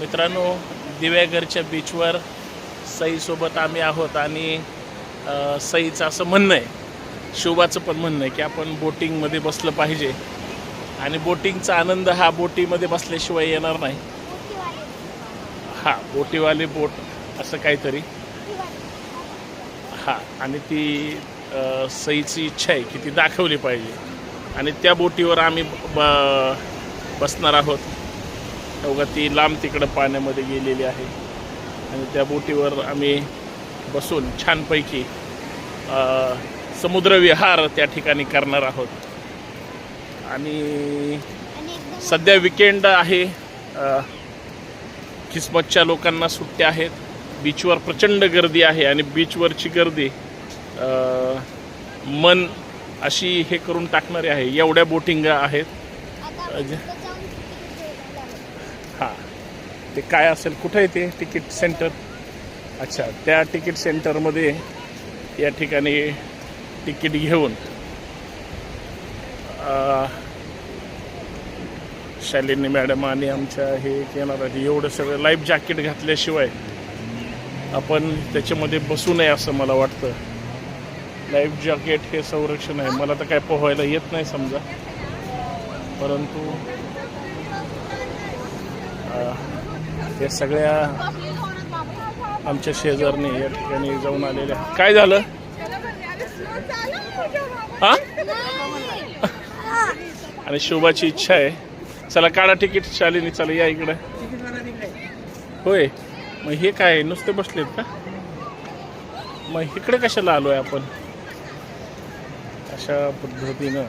मित्रांनो दिव्याघरच्या बीचवर सईसोबत आम्ही आहोत आणि सईचं असं म्हणणं आहे शोभाचं पण म्हणणं आहे की आपण बोटिंगमध्ये बसलं पाहिजे. आणि बोटिंगचा आनंद हा बोटीमध्ये बसल्याशिवाय येणार नाही. हा बोटीवाले बोट असं काहीतरी. हा आणि ती सईची इच्छा आहे की ती दाखवली पाहिजे. आणि त्या बोटीवर आम्ही ब बसणार आहोत. अवघा ती लांब तिकडं पाण्यामध्ये गेलेली आहे. आणि त्या बोटीवर आम्ही बसून छानपैकी समुद्रविहार त्या ठिकाणी करणार आहोत. आणि सध्या विकेंड आहे. किस्मतच्या लोकांना सुट्ट्या आहेत. बीचवर प्रचंड गर्दी आहे आणि बीचवरची गर्दी मन अशी हे करून टाकणारी आहे. एवढ्या बोटिंग आहेत हां ते काय असेल कुठं आहे ते तिकीट सेंटर अच्छा त्या तिकीट सेंटरमध्ये या ठिकाणी तिकीट घेऊन शालिनी मॅडम आणि आमच्या हे येणार आहे एवढं सगळं लाईफ जॅकेट घातल्याशिवाय आपण त्याच्यामध्ये बसू नये असं मला वाटतं. लाईफ जॅकेट हे संरक्षण आहे. मला तर काय पोहायला येत नाही समजा. परंतु हे सगळ्या आमच्या शेजारने या ठिकाणी जाऊन आलेल्या काय झालं? हां? आणि शोभाची इच्छा आहे. चला काढा तिकीट शालिनी चला या इकडं. होय. मग हे काय नुसते बसलेत का? मग इकडे कशाला आलोय आपण? अशा पद्धतीनं.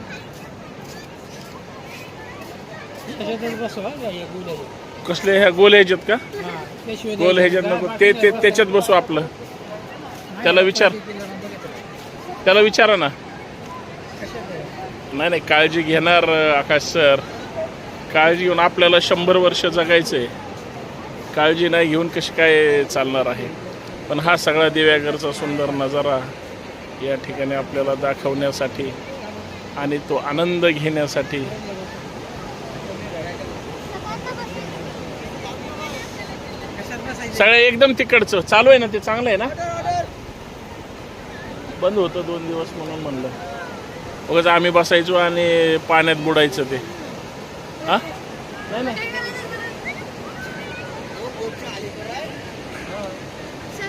कसले ह्या गोल ह्याच्यात का? गोल ह्याच्यात नको. ते ते त्याच्यात बसू आपलं. त्याला विचार. त्याला विचारा ना. नाही नाही काळजी घेणार आकाश सर. काळजी घेऊन आपल्याला शंभर वर्ष जगायचं आहे काळजी नाही घेऊन कशी काय चालणार आहे? पण हा सगळा दिव्यागरचा सुंदर नजारा या ठिकाणी आपल्याला दाखवण्यासाठी आणि तो आनंद घेण्यासाठी सगळं एकदम तिकडचं. चालू आहे ना ते? चांगलं आहे ना? बंद होतं दोन दिवस म्हणून म्हणलं. उगाच आम्ही बसायचो आणि पाण्यात बुडायचं ते. हा? नाही नाही.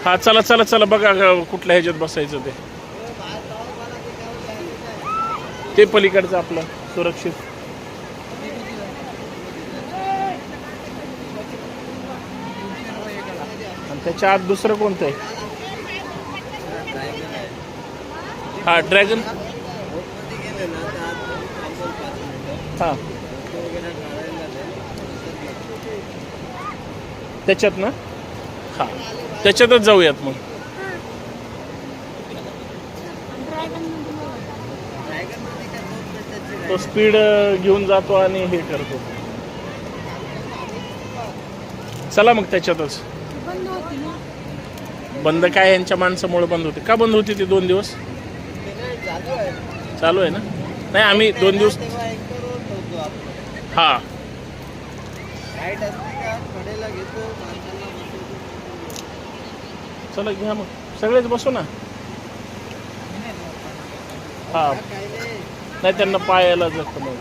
हा चला चला चला बघा कुठल्या ह्याच्यात बसायचं ते. ते पलीकडचं आपलं सुरक्षित. त्याच्या आत दुसरं कोणतं आहे? हा ड्रॅगन हा. त्याच्यात ना? हा. त्याच्यातच जाऊयात मग. तो स्पीड घेऊन जातो आणि हे करतो. चला मग त्याच्यातच. बंद काय यांच्या माणसामुळे बंद होते? का बंद होती ती दोन दिवस? चालू आहे ना? नाही आम्ही दोन दिवस हा. चला घ्या मग. सगळेच बसू ना? हा. नाही त्यांना पायाला जखम मग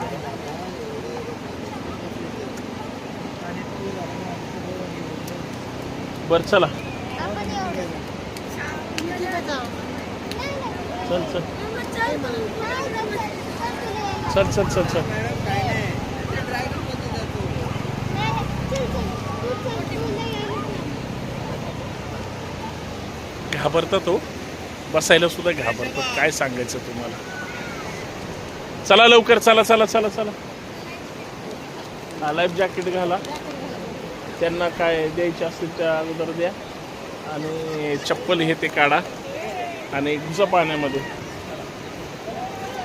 बरं चला. चल चल. चल चल चल चल. घाबरतात हो. बसायला सुद्धा घाबरतात. काय सांगायचं तुम्हाला? चला लवकर चला चला चला चला. हा लाईफ जॅकेट घाला. त्यांना काय द्यायचे असतील त्या अगोदर द्या. आणि चप्पल हे ते काढा आणि घुसा पाण्यामध्ये.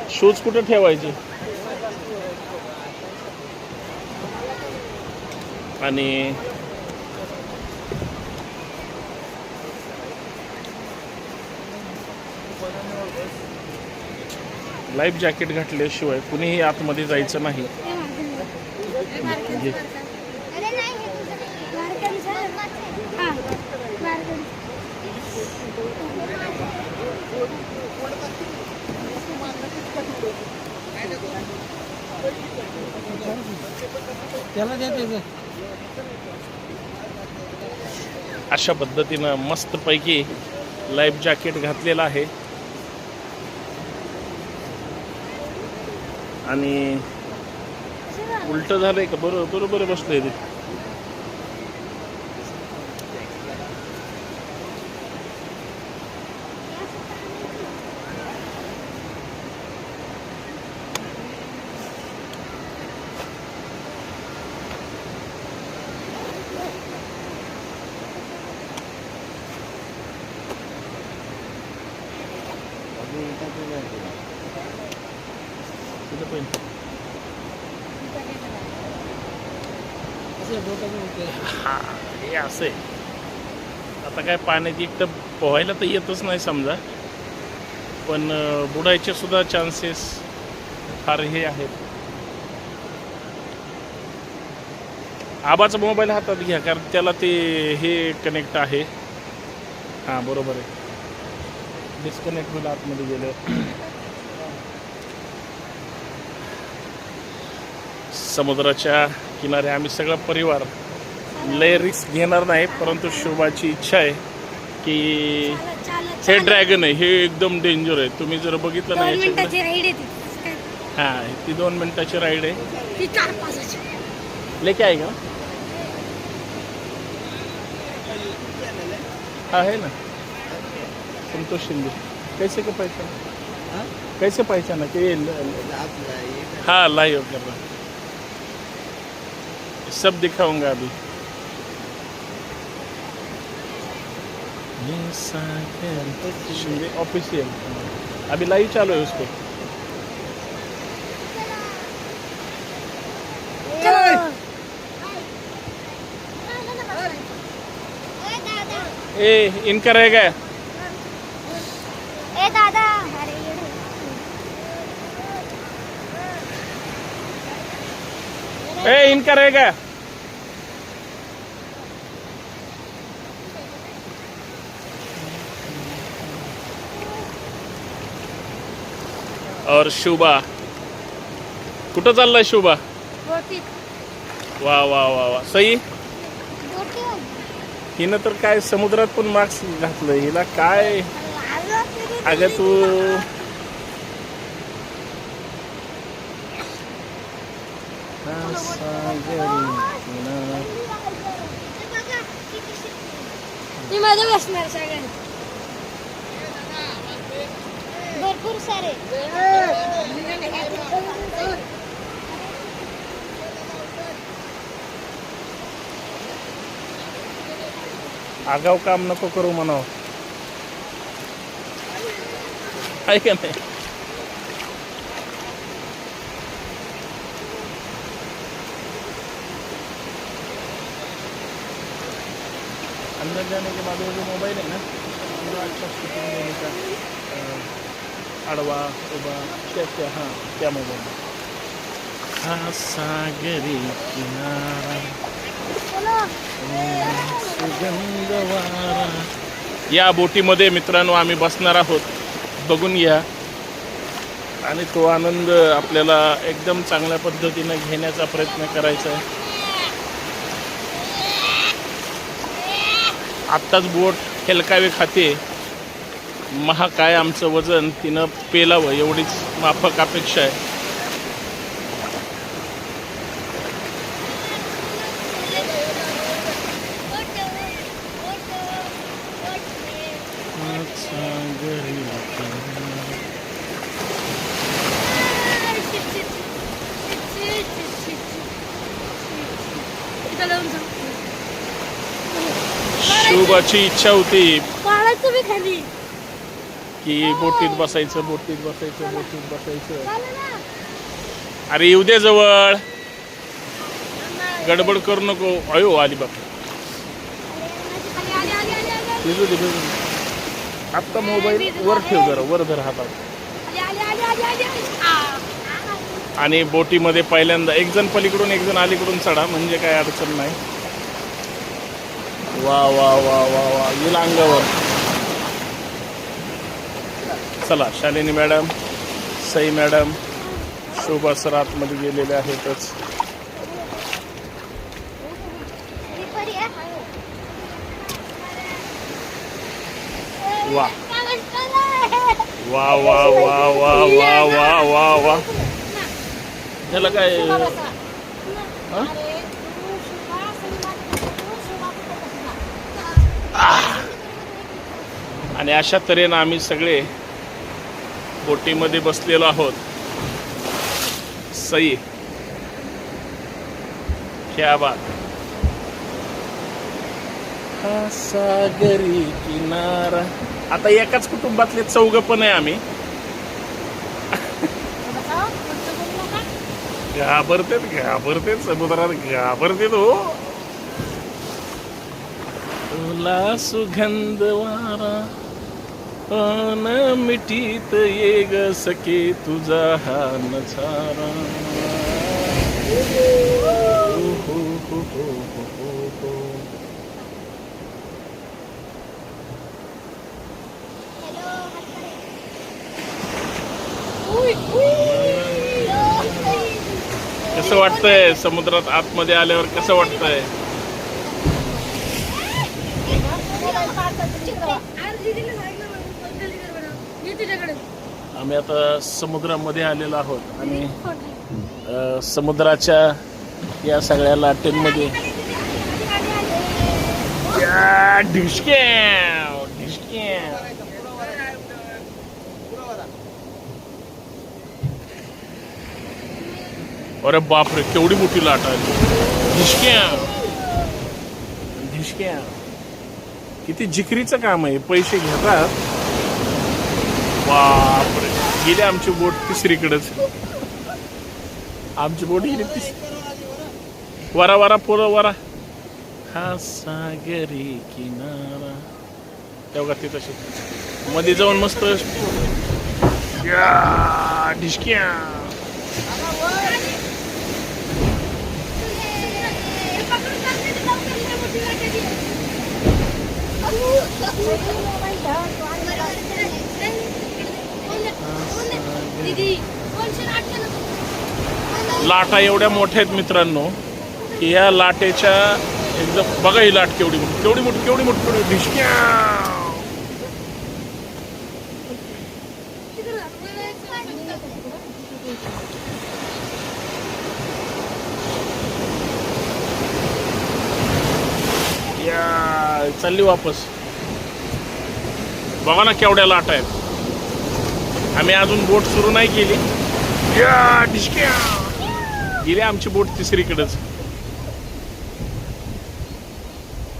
शूज कुठे ठेवायचे? आणि लाईफ जॅकेट घातल्याशिवाय कुणीही आतमध्ये जायचं नाही. त्याला अशा पद्धतीनं मस्तपैकी लाईफ जॅकेट घातलेलं आहे. आणि उलट झालंय का? बरोबर बरोबर बसलंय ते तिथं पण असं डोक्याचं होते हा हे असं आहे आता काय पाण्यात एक तर पोहायला तर येतच नाही समजा. पण बुडायचे सुद्धा चान्सेस फार हे आहेत. आबाचा मोबाईल हातात घ्या कारण त्याला ते हे कनेक्ट आहे. हां बरोबर आहे. डिस्कनेक्ट होईल आतमध्ये गेलं. समुद्राच्या किनारे आम्ही सगळा परिवार लय रिस्क घेणार नाही परंतु शुभाची इच्छा आहे की हे ड्रॅगन आहे हे एकदम डेंजर आहे. तुम्ही जर बघितलं नाही हां ती दोन मिनिटाची राईड आहे. ती लेके आहे का? हाँ है ना. संतोष शिंदे. कैसे का पहचाना कैसे पहचाना कि ल- हाँ लाइव कर रहा हूँ। सब दिखाऊंगा अभी। ये सागर शिंदे ऑफिशियल अभी लाइव चालू है उसको। ए इनका रहेगा ए दादा। अरे ए इनका रहेगा और शुभा। कुठं चाललाय शुभा? वा वा वा वा. सई? हिनं तर काय समुद्रात पण मार्क्स घातलं. हिला काय? अगं तू मी मध्ये बसणार सगळ्यात भरपूर सारे. आगाव काम नको करू म्हणाव. आहे का नाही? अंदर जाने के बाद वो जो मोबाइल है ना वो अच्छा शूटिंग देने का आडवा उभा क्या क्या हाँ क्या मोबाइल हा सागरी किनारा. सुगंध वारा या बोटीमध्ये मित्रांनो आम्ही बसणार आहोत. बघून घ्या. आणि तो आनंद आपल्याला एकदम चांगल्या पद्धतीनं घेण्याचा प्रयत्न करायचा आहे. आत्ताच बोट हेलकावे खाते. महा काय आमचं वजन तिनं पेलावं एवढीच माफक अपेक्षा आहे. शुभाची इच्छा होती. पाळायचं मी खाली. की बोटीत बसायचं बोटीत बसायचं बोटीत बसायचं. अरे येऊ दे जवळ. गडबड करू नको. अयो आली बाप भिजू दे भिजू दे. आत्ता मोबाईल वर ठेव जरा वर धर हातात आणि बोटीमध्ये पहिल्यांदा एक जण पलीकडून एक जण अलीकडून चढा म्हणजे काय अडचण नाही. वा वा वा वा वा. येईल अंगावर. चला Shalini madam Sai madam Shobha sir आतमध्ये गेलेले आहेतच. वा. वा वा वा वा वा वा वा वा. त्याला काय आणि अशा तऱ्हेनं आम्ही सगळे बोटीमध्ये बसलेलो आहोत. सई. क्या बात. हा सागरी किनारा. आता एकाच कुटुंबातले चौघ पण आहे आम्ही. घाबरतेत घाबरतेत समुद्रात घाबरतेत हो. तुला सुगंध वारा. पान मिठीत ये ग सके तुझा हा नछारा हो, हो, हो, कसं वाटतंय समुद्रात आतमध्ये आल्यावर कसं वाटतंय? आम्ही आता समुद्रामध्ये आलेलो आहोत आणि समुद्राच्या या सगळ्या लाटेंमध्ये. अरे बापरे केवढी मोठी लाट आली. ढिशक्या ढिशक्या किती जिकरीचं काम आहे पैसे घेतात. बापरे. गेली आमची बोट तिसरीकडेच. आमची बोट गेली तिस वरा वरा पोरं वरा. हा सागरी किनारा. तेव्हा ते तशी? मध्ये जाऊन मस्त या, ढिशक्या लाटा एवढ्या मोठ्या आहेत मित्रांनो की या लाटेच्या एकदम बघा ही लाट केवढी मोठी केवढी मोठी केवढी मोठी केवढी ढिशक्या या चालली वापस. बघा ना केवढ्या लाट आहेत. आम्ही अजून बोट सुरू नाही केली. गेली आमची बोट तिसरीकडेच.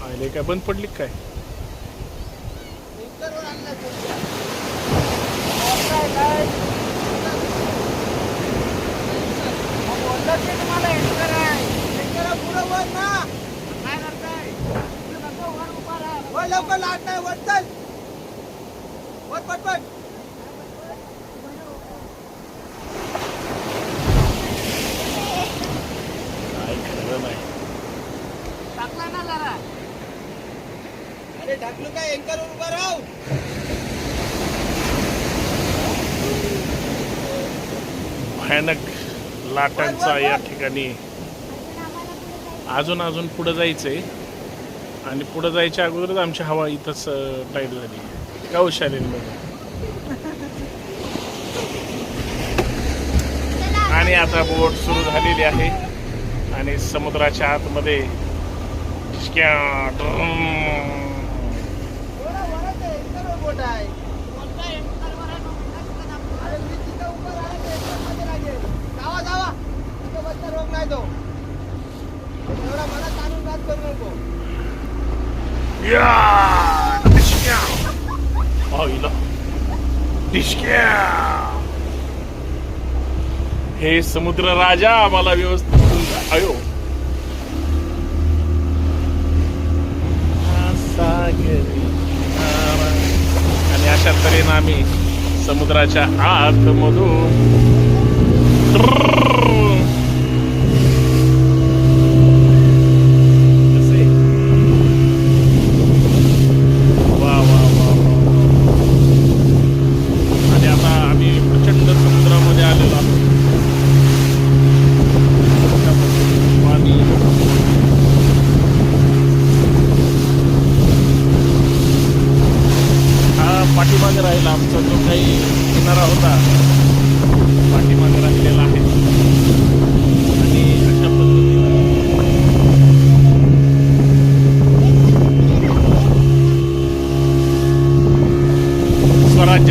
आले काय? बंद पडली काय? लवकर लाट नाही वर चल वर पटपट काय खरं नाही टाकला ना जरा अरे ढकलू काय एंकर उभा राहू भयानक लाटांचा या ठिकाणी अजून अजून पुढं जायचंय. आणि पुढं जायच्या अगोदरच आमची हवा इथंच टाईट झाली. का हुशारीमध्ये आणि आता बोट सुरू झालेली आहे. आणि समुद्राच्या आतमध्ये बोट आहे हे समुद्र राजा आम्हाला व्यवस्थित आयो आणि अशा तऱ्हेनं आम्ही समुद्राच्या आतमधून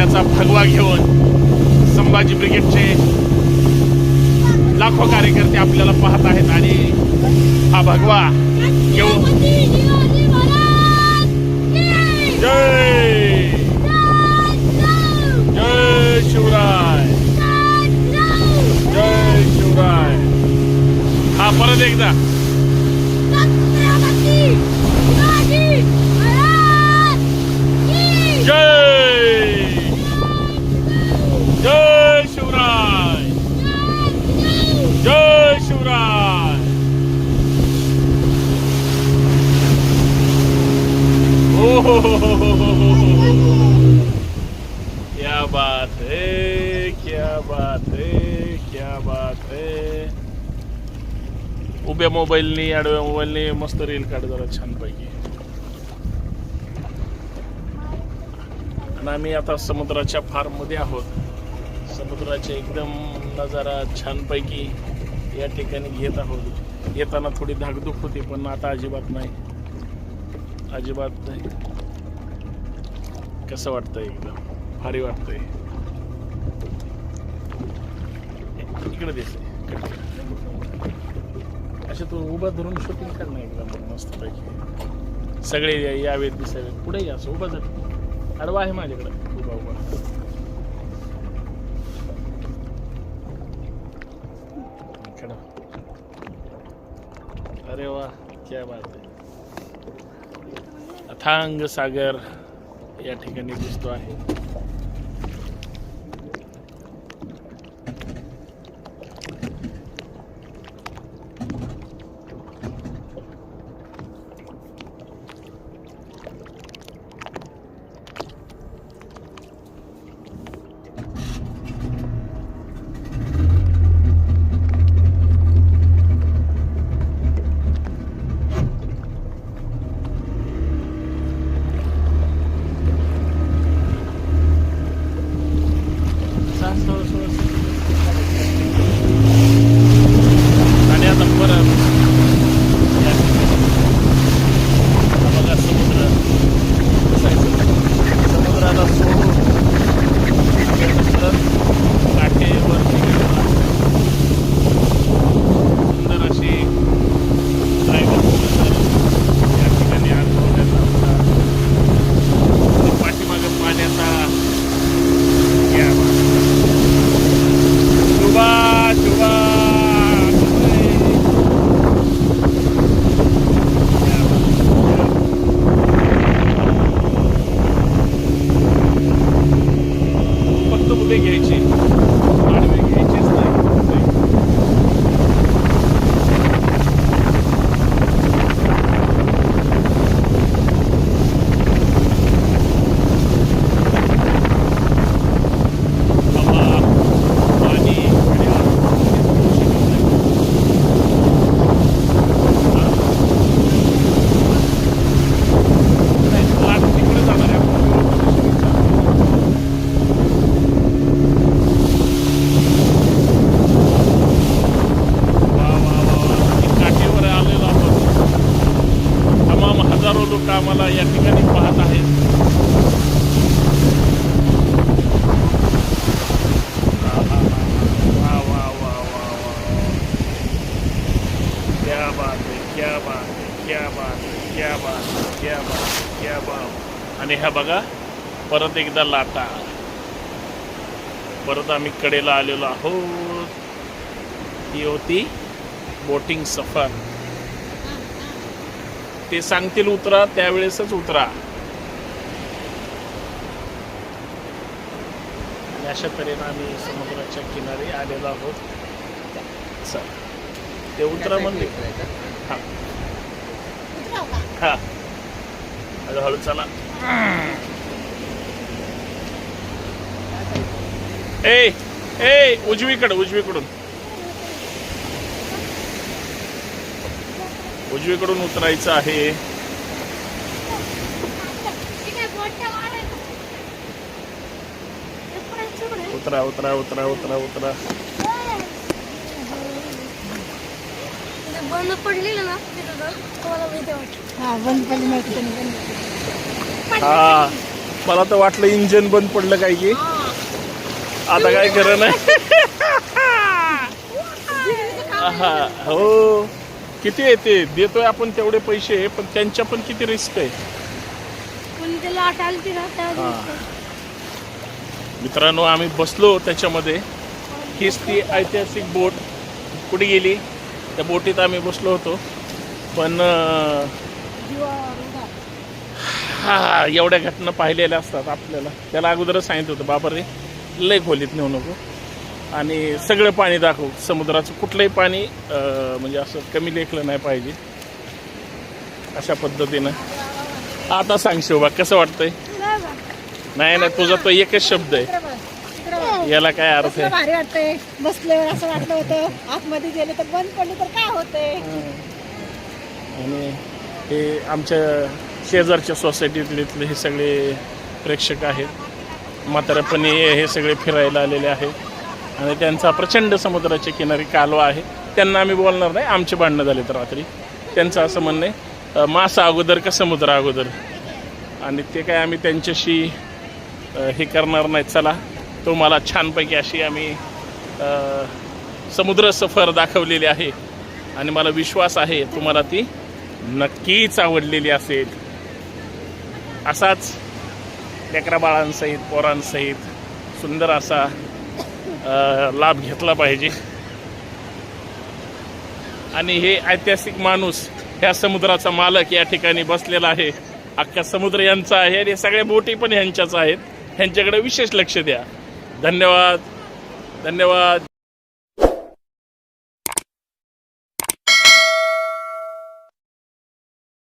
पाण्याचा भगवा घेऊन संभाजी ब्रिगेडचे लाखो कार्यकर्ते आपल्याला पाहत आहेत आणि हा भगवा घेऊन जय जय जय शिवराय. जय शिवराय. हा परत एकदा. जय जय शिवराय जय शिवराय हो हो हो हो हो हो हो क्या बात है क्या बात है क्या बात है उभ्या मोबाईलनी आडव्या मोबाईलनी मस्त रील काढ जरा छानपैकी आणि आम्ही आता समुद्राच्या फार्ममध्ये आहोत समुद्राचे एकदम नजारा छानपैकी या ठिकाणी घेत आहोत. येताना थोडी धाकधूक होती पण आता अजिबात नाही. अजिबात नाही. कसं वाटतंय एकदम? भारी वाटतंय. इकडे दिसते असे तू उभा धरून शूटिंग कर ना एकदम मस्त पैकी सगळे या- यावेत दिसावेत. पुढे या असं उभा जर अडवा आहे माझ्याकडे. उभा उभा इकडं. अरे वा क्या बात आहे अथांग सागर या ठिकाणी दिसतो आहे. परत एकदा लाटा. परत आम्ही कडेला आलेलो आहोत. ही होती बोटिंग सफर. ते सांगतील उतरा त्यावेळेसच उतरा. अशा तऱ्हेनं आम्ही समुद्राच्या किनारी आलेलो आहोत. चल. ते उतरा म्हणजे हा. उतराव का? हा. हळूहळू चला. ए ए उजवीकडे उजवीकडून. उजवीकडून उतरायचं आहे. उतरा उतरा उतरा उतरा उतरा. बंद पडलेलं ना तुम्हाला बंद पडली हा मला तर वाटलं इंजन बंद पडलं काय की आता काय खरं नाही. हा. किती येते देतोय आपण तेवढे पैसे पण त्यांच्या पण किती रिस्क आहे. मित्रांनो आम्ही बसलो त्याच्यामध्ये. हीच ती ऐतिहासिक बोट कुठे गेली? त्या बोटीत आम्ही बसलो होतो. पण हा एवढ्या घटना पाहिलेल्या असतात आपल्याला. त्याला अगोदरच सांगितलं होतं बाबा रे लय खोलीत नेऊ नको. आणि सगळं पाणी दाखव. समुद्राचं कुठलंही पाणी म्हणजे असं कमी लेखलं नाही पाहिजे. अशा पद्धतीनं. आता सांग शिवबा कसं वाटतंय? नाही नाही तुझा तो एकच शब्द आहे. याला काय अर्थ आहे? बसल्यावर असं वाटलं होतं. आतमध्ये गेले तर बंद पडले तर काय होते आणि हे आमच्या शेजारच्या सोसायटीतले हे सगळे प्रेक्षक आहेत. म्हाताऱ्यापणी हे सगळे फिरायला आलेले आहेत. आणि त्यांचा प्रचंड समुद्राच्या किनारी कालवा आहे. त्यांना आम्ही बोलणार नाही. आमचे भांडणं झाले तर रात्री. त्यांचं असं म्हणणं आहे मासा अगोदर का समुद्र अगोदर? आणि ते काय आम्ही त्यांच्याशी हे करणार नाही. चला तो मला छानपैकी अशी आम्ही समुद्र सफर दाखवलेली आहे. आणि मला विश्वास आहे तुम्हाला ती नक्कीच आवडलेली असेल. असाच लेकरा बाळांसहित पोरांसहित सुंदर असा लाभ घेतला पाहिजे. आणि हे ऐतिहासिक माणूस ह्या समुद्राचा मालक या ठिकाणी बसलेला आहे. अख्खा समुद्र यांचा आहे आणि सगळ्या बोटी पण ह्यांच्याच आहेत. ह्यांच्याकडे विशेष लक्ष द्या. धन्यवाद. धन्यवाद.